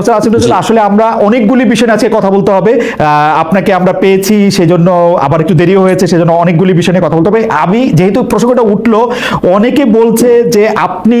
Professor Asif Nazrul আসলে আমরা অনেকগুলি বিষয় নিয়ে আজকে কথা বলতে হবে। আহ, আপনাকে আমরা পেয়েছি সেজন্য আবার একটু দেরিও হয়েছে সেজন্য অনেকগুলি বিষয় নিয়ে কথা বলতে হবে। আমি যেহেতু প্রসঙ্গটা উঠল অনেকে বলছে যে আপনি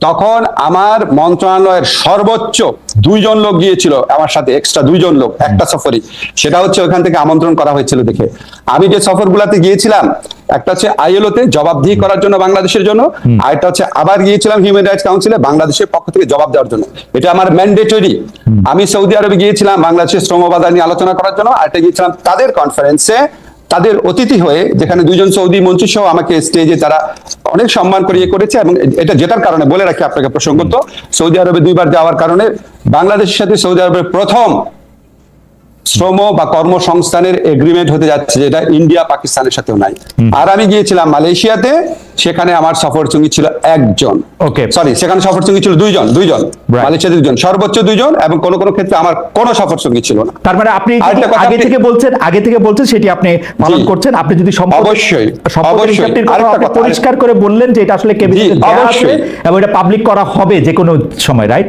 তখন আমার মন্ত্রণালয়ের সর্বোচ্চ দুইজন লোক গিয়েছিল আমার সাথে এক্সট্রা দুইজন লোক একটা সফরই। সেটা হচ্ছে ওখান থেকে আমন্ত্রণ করা হয়েছিল দেখে। আমি যে সফরগুলাতে গিয়েছিলাম একটা হচ্ছে আইএলওতে জবাবদিহি করার জন্য বাংলাদেশের জন্য আর একটা হচ্ছে আবার গিয়েছিলাম হিউম্যান রাইটস কাউন্সিলে বাংলাদেশের পক্ষ থেকে জবাব দেওয়ার জন্য। এটা আমার ম্যান্ডেটরি আমি সৌদি আরবে গিয়েছিলাম বাংলাদেশের শ্রম নিয়ে আলোচনা করার জন্য আর একটা গিয়েছিলাম তাদের কনফারেন্সে তাদের অতিথি হয়ে যেখানে দুজন সৌদি মন্ত্রী সহ আমাকে স্টেজে তারা অনেক সম্মান করিয়ে করেছে এবং এটা জেতার কারণে বলে রাখি আপনাকে প্রসঙ্গত সৌদি আরবে দুইবার যাওয়ার কারণে বাংলাদেশের সাথে সৌদি আরবের প্রথম শ্রম বা কর্মসংস্থানের এগ্রিমেন্ট হতে যাচ্ছে যেটা ইন্ডিয়া পাকিস্তানের সাথেও নাই। আর আমি গিয়েছিলাম মালয়েশিয়াতে সেখানে আমার সফর সঙ্গী ছিল একজন। ওকে সরি সেখানে সফর সঙ্গী ছিল দুইজন দুইজন। মালয়েশিয়া দুজন সর্বোচ্চ দুইজন এবং কোন কোন ক্ষেত্রে আমার কোনো সফর সঙ্গী ছিল না। তার মানে আপনি আগে থেকে বলছেন আগে থেকে বলছেন সেটি আপনি পালন করছেন। আপনি যদি সম্ভব অবশ্যই, অবশ্যই। পরিষ্কার করে বললেন যে এটা আসলে কেবিনেটে আসবে অবশ্যই। এবং এটা পাবলিক করা হবে যে কোনো সময় রাইট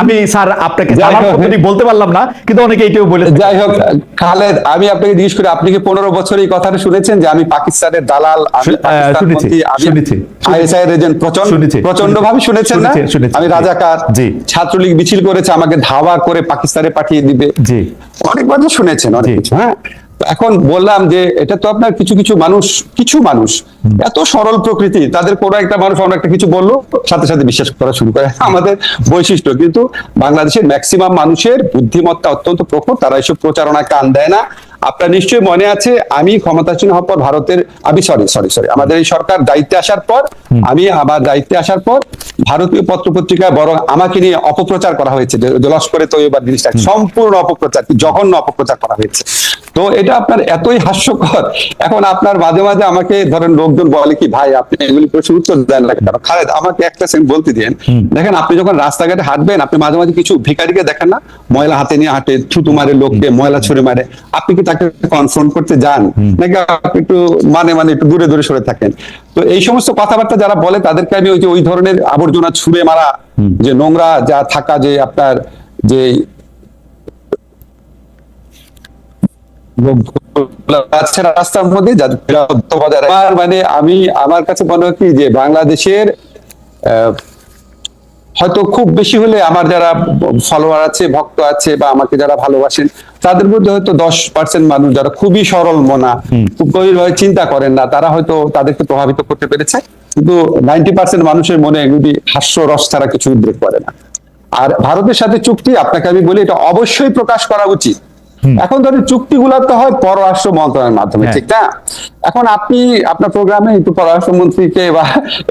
আমি স্যার আপনাকে বলতে পারলাম না কিন্তু অনেকে এটাও বলে যাই হোক খালেদ আমি আপনাকে জিজ্ঞেস করি আপনি কি পনেরো বছর এই কথাটা শুনেছেন যে আমি পাকিস্তানের দালাল শুনেছি, শুনেছি, আইএসআই এজেন্ট প্রচণ্ড প্রচণ্ড ভাবে শুনেছেন না? আমি। রাজাকার জি। ছাত্রলীগ মিছিল করেছে আমাকে ধাওয়া করে পাকিস্তানে পাঠিয়ে দিবে। জি। অনেকবার তো শুনেছেন অনেক কিছু হ্যাঁ? এখন বললাম যে এটা তো আপনার কিছু কিছু মানুষ কিছু মানুষ এত সরল প্রকৃতি তাদের কোনো একটা মানুষ অন্য একটা কিছু বলল সাথে সাথে বিশ্বাস করা শুরু করে আমাদের বৈশিষ্ট্য। কিন্তু বাংলাদেশের ম্যাক্সিমাম মানুষের বুদ্ধিমত্তা অত্যন্ত প্রখর তারা এসব প্রচারণায় কান দেয় না। আপনার নিশ্চয়ই মনে আছে আমি ক্ষমতাসীন হওয়ার পর ভারতের আমি সরি সরি সরি আমাদের এই সরকার দায়িত্বে আসার পর আমি আবার দায়িত্বে আসার পর ভারতীয় পত্রপত্রিকায় বরং আমাকে নিয়ে অপপ্রচার করা হয়েছে লস্করে তো এবার জিনিসটা সম্পূর্ণ অপপ্রচার জঘন্য অপপ্রচার করা হয়েছে। তো এটা আপনার এতই হাস্যকর এখন আপনার মাঝে মাঝে আমাকে ধরেন লোকজন বলে কি ভাই আপনি এগুলি প্রশ্ন উত্তর দেন না কেন? খালেদ আমাকে একটা সেকেন্ড বলতে দিন দেখেন আপনি যখন রাস্তাঘাটে হাঁটবেন আপনি মাঝে মাঝে কিছু ভিখারিকে দেখেন না? ময়লা হাতে নিয়ে হাঁটে থুতু মারে লোককে ময়লা ছুড়ে মারে। আপনি কি তাকে কনফ্রন্ট করতে যান নাকি আপনি একটু মানে মানে একটু দূরে দূরে সরে থাকেন? তো এই সমস্ত কথাবার্তা যারা বলে তাদেরকে আমি ওই যে ওই ধরনের আবর্জনা ছুঁড়ে মারা যে নোংরা যা থাকা যে আপনার যে রাস্তার মধ্যে মানে আমি আমার কাছে মনে হয় কি যে বাংলাদেশের আহ, হয়তো খুব বেশি হলে আমার যারা ফলোয়ার আছে ভক্ত আছে বা আমাকে যারা ভালোবাসেন তাদের মধ্যে হয়তো দশ পার্সেন্ট মানুষ যারা খুবই সরল মনা খুব গভীরভাবে চিন্তা করেন না তারা হয়তো তাদেরকে প্রভাবিত করতে পেরেছে। কিন্তু নাইনটি পার্সেন্ট মানুষের মনে এগুলি হাস্য রস ছাড়া কিছু উদ্রেক করে না। আর ভারতের সাথে চুক্তি আপনাকে আমি বলি এটা অবশ্যই প্রকাশ করা উচিত। এখন ধরেন চুক্তিগুলো তো হয় পররাষ্ট্র মন্ত্রণালয়ের মাধ্যমে হ্যাঁ। ঠিক না? এখন আপনি আপনার প্রোগ্রামে একটু পররাষ্ট্রমন্ত্রীকে বা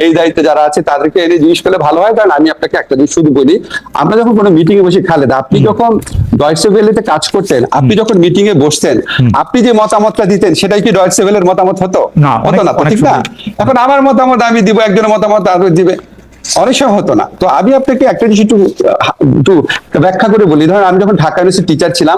এই দায়িত্বে যারা আছে তাদেরকে এনে জিজ্ঞেস করলে ভালো হয়। কারণ আমি আপনাকে একটা জিনিস শুধু বলি আমরা যখন কোনো মিটিং এ বসে খালেদ আপনি যখন ডয়েসে ভেলেতে কাজ করতেন আপনি যখন মিটিং এ বসতেন আপনি যে মতামতটা দিতেন সেটাই কি ডয়েসে ভেলের মতামত হতো? না, হতো না ঠিক না? এখন আমার মতামত আমি দিব একজনের মতামত আরও দিবে। অনেক সময় হতো না। তো আমি আপনাকে একটা জিনিস একটু একটু ব্যাখ্যা করে বলি। ধরেন আমি যখন ঢাকা ইউনিভার্সিটি টিচার ছিলাম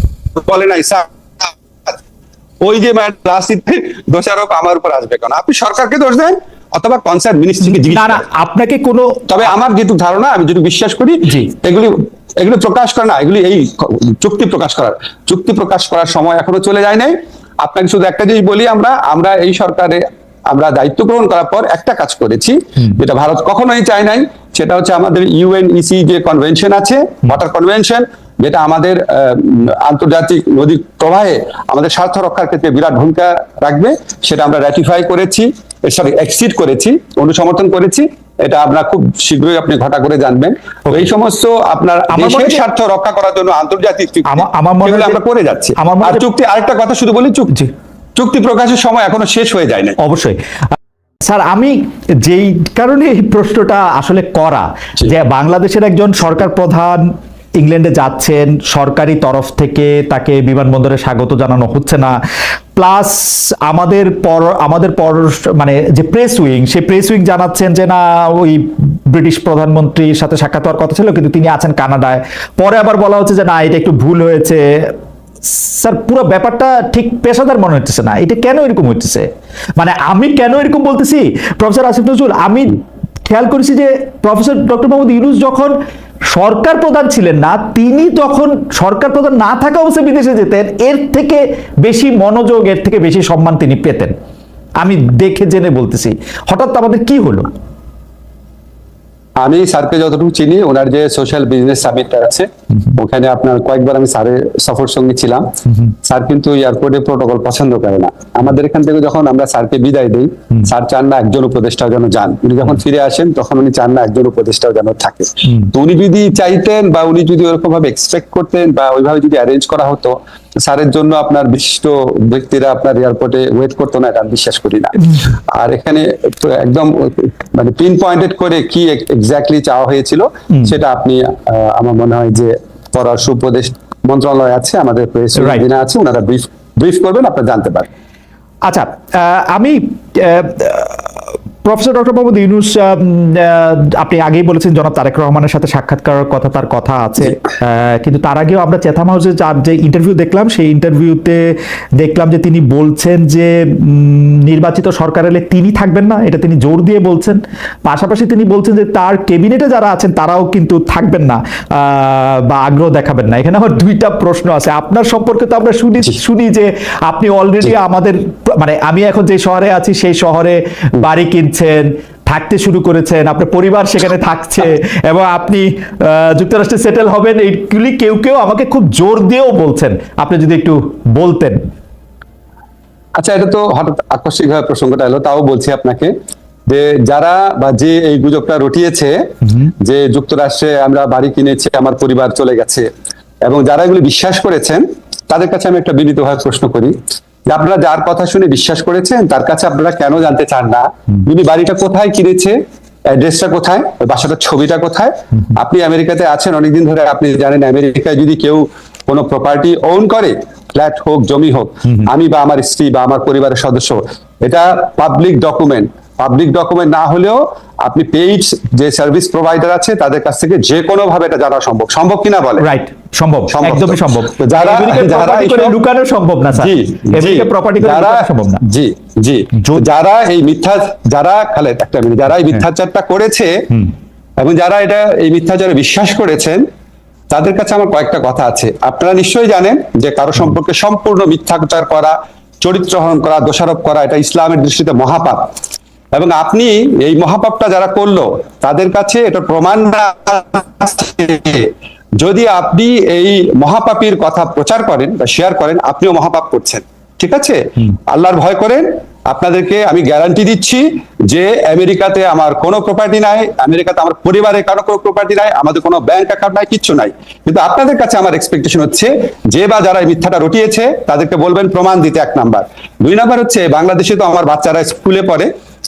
বলে নাই স্যার। ওই যে রাজনীতি দোষারোপ আমার উপর আসবে কেন? আপনি সরকারকে দোষ দেন অথবা কনসার্ন মিনিস্ট্রিকে না না আপনাকে কোনো তবে আমার যেটুকু ধারণা আমি যেটুকু বিশ্বাস করি। এগুলি এগুলো প্রকাশ করা না এগুলি এই চুক্তি প্রকাশ করার চুক্তি প্রকাশ করার সময় এখনও চলে যায় নাই। আপনাকে শুধু একটা জিনিস বলি আমরা আমরা এই সরকারে আমরা দায়িত্ব গ্রহণ করার পর একটা কাজ করেছি যেটা ভারত কখনোই চায় নাই সেটা হচ্ছে আমাদের ইউএনইসি যে কনভেনশন আছে ওয়াটার কনভেনশন যেটা আমাদের আন্তর্জাতিক নদী প্রবাহে আমাদের স্বার্থ রক্ষার ক্ষেত্রে বিরাট ভূমিকা রাখবে সেটা আমরা র্যাটিফাই করেছি সরি এক্সিড করেছি অনুসমর্থন করেছি এটা আপনার খুব শীঘ্রই আপনি ঘটা করে জানবেন। এই সমস্ত আপনার আমার দেশের স্বার্থ রক্ষা করার জন্য আন্তর্জাতিক চুক্তি আমার- করে যাচ্ছি। আমার আর চুক্তি আরেকটা কথা শুধু বলি চুক্তি চুক্তি প্রকাশের সময় এখনও শেষ হয়ে যায় না অবশ্যই। স্যার আমি যেই কারণে এই প্রশ্নটা আসলে করা যে বাংলাদেশের একজন সরকার প্রধান ইংল্যান্ডে যাচ্ছেন, সরকারি তরফ থেকে তাকে বিমানবন্দরে স্বাগত জানানো হচ্ছে না। প্লাস আমাদের পর আমাদের পর মানে যে প্রেস উইং সেই প্রেস উইং জানাচ্ছেন যে না, ওই ব্রিটিশ প্রধানমন্ত্রীর সাথে সাক্ষাৎ হওয়ার কথা ছিল, কিন্তু তিনি আছেন কানাডায়। পরে আবার বলা হচ্ছে যে না, এটা একটু ভুল হয়েছে। স্যার, পুরো ব্যাপারটা ঠিক পেশাদার মনে হচ্ছে না। এটা কেন এরকম হচ্ছে মানে আমি কেন এরকম বলতেছি? প্রফেসর আসিফ নজরুল, আমি খেয়াল করেছি যে প্রফেসর ডক্টর মোহাম্মদ ইউনুস যখন সরকার প্রধান ছিলেন না, তিনি তখন সরকার প্রধান না থাকা অবস্থায় বিদেশে যেতেন, এর থেকে বেশি মনোযোগ, এর থেকে বেশি সম্মান তিনি পেতেন। আমি দেখে জেনে বলতেছি, হঠাৎ আমাদের কি হলো? আমি স্যারকে যতটুকু চিনি ওনার যে সোশ্যাল বিজনেস সামিটটা আছে ওখানে আপনার কয়েকবার আমি স্যারের সফর সঙ্গী ছিলাম। স্যার কিন্তু এয়ারপোর্টে প্রোটোকল পছন্দ করে না। আমাদের এখান থেকে যখন আমরা স্যারকে বিদায় দিই স্যার চান না একজন উপদেষ্টাও যেন যান। উনি যখন ফিরে আসেন তখন উনি চান না একজন উপদেষ্টাও যেন থাকে। তো উনি যদি চাইতেন বা উনি যদি ওরকম ভাবে এক্সপেক্ট করতেন বা ওইভাবে যদি অ্যারেঞ্জ করা হতো স্যারের জন্য আপনার বিশিষ্ট ব্যক্তিরা আপনার এয়ারপোর্টে ওয়েট করতো না এটা বিশ্বাস করি না। আর এখানে তো একদম মানে পিন পয়েন্টেড করে কি এক্স্যাক্টলি চাওয়া হয়েছিল সেটা আপনি আমার মনে হয় যে পররাষ্ট্র উপদেশ মন্ত্রণালয় আছে আমাদের প্রেস আছে ওনারা ব্রিফ ব্রিফ করবেন আপনারা জানতে পারবেন। আচ্ছা আমি প্রফেসর ডক্টর মোহাম্মদ ইউনুস আপনি আগেই বলেছেন জনাব তারেক রহমানের সাথে সাক্ষাৎ করার কথা তার কথা আছে। কিন্তু তার আগেও আমরা চেথাম হাউসে যে ইন্টারভিউ দেখলাম সেই ইন্টারভিউতে দেখলাম যে তিনি বলছেন যে নির্বাচিত সরকার এলে তিনি থাকবেন না এটা তিনি জোর দিয়ে বলছেন। পাশাপাশি তিনি বলছেন যে তার কেবিনেটে যারা আছেন তারাও কিন্তু থাকবেন না বা আগ্রহ দেখাবেন না। এখানে আমার দুইটা প্রশ্ন আছে। আপনার সম্পর্কে তো আমরা শুনি শুনি যে আপনি অলরেডি আমাদের মানে আমি এখন যে শহরে আছি সেই শহরে বাড়ি কিনছেন থাকতে শুরু করেছেন আপনার পরিবার সেখানে থাকছে এবং আপনি যুক্তরাষ্ট্রে সেটেল হবেন এইগুলি কেউ কেউ আমাকে খুব জোর দিয়েও বলছেন। আপনি যদি একটু বলতেন। আচ্ছা এটা তো হঠাৎ আকস্মিক ভাবে প্রসঙ্গটা এলো তাও বলছি আপনাকে যে যারা বা যে এই গুজবটা রটিয়েছে যে যুক্তরাষ্ট্রে আমরা বাড়ি কিনেছি আমার পরিবার চলে গেছে এবং যারা এগুলি বিশ্বাস করেছেন তাদের কাছে আমি একটা বিনীতভাবে প্রশ্ন করি। আপনারা যার কথা শুনে বিশ্বাস করেছেন তার কাছে আপনারা কেন জানতে চান না? উনি বাড়িটা কোথায় কিনেছে? অ্যাড্রেসটা কোথায়? ওই বাসাটার ছবিটা কোথায়? আপনি আমেরিকাতে আছেন অনেকদিন ধরে আপনি জানেন আমেরিকায় যদি কেউ কোনো প্রপার্টি ওন করে ফ্ল্যাট হোক জমি হোক আমি বা আমার স্ত্রী বা আমার পরিবারের সদস্য এটা পাবলিক ডকুমেন্ট পাবলিক ডকুমেন্ট না হলেও আপনি পেইড যে সার্ভিস প্রোভাইডার আছে তাদের কাছ থেকে যে কোনো ভাবে এটা জানা সম্ভব। সম্ভব কিনা বলে? রাইট সম্ভব একদমই সম্ভব। যারা- যারা লুকানো সম্ভব না স্যার। জি আমেরিকার প্রপার্টি করে সম্ভব না। জি জি। যারা এই মিথ্যা যারা খালেদ একটা মিনিট যারা এই মিথ্যাচারটা করেছে এবং যারা এটা এই মিথ্যাচারে বিশ্বাস করেছেন তাদের কাছে আমার কয়েকটা কথা আছে। আপনারা নিশ্চয়ই জানেন যে কারও সম্পর্কে সম্পূর্ণ মিথ্যাচার করা চরিত্র হরণ করা দোষারোপ করা এটা ইসলামের দৃষ্টিতে মহাপাপ। এবং আপনি এই মহাপাপটা যারা করল তাদের কাছে এটা প্রমাণ যদি আপনি এই মহাপাপীর কথা প্রচার করেন বা শেয়ার করেন আপনিও মহাপাপ করছেন। ঠিক আছে? আল্লাহর ভয় করেন। আপনাদেরকে আমি গ্যারান্টি দিচ্ছি যে আমেরিকাতে আমার কোনো প্রপার্টি নাই আমেরিকাতে আমার পরিবারের কারও কোনো প্রপার্টি নাই আমাদের কোনো ব্যাংক অ্যাকাউন্ট নাই কিচ্ছু নাই। কিন্তু আপনাদের কাছে আমার এক্সপেকটেশন হচ্ছে যে বা যারা এই মিথ্যাটা রটিয়েছে তাদেরকে বলবেন প্রমাণ দিতে এক নাম্বার। দুই নাম্বার হচ্ছে বাংলাদেশে তো আমার বাচ্চারা স্কুলে পড়ে।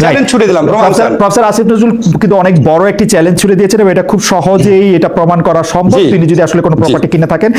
চ্যালেঞ্জ ছুড়ে দিলাম প্রফেসর আসিফ নজরুল কিন্তু অনেক বড় একটি চ্যালেঞ্জ ছুড়ে দিয়েছেন এবং এটা খুব সহজেই এটা প্রমাণ করা সম্ভব। তিনি যদি আসলে কোনো প্রপার্টি কিনে থাকেন।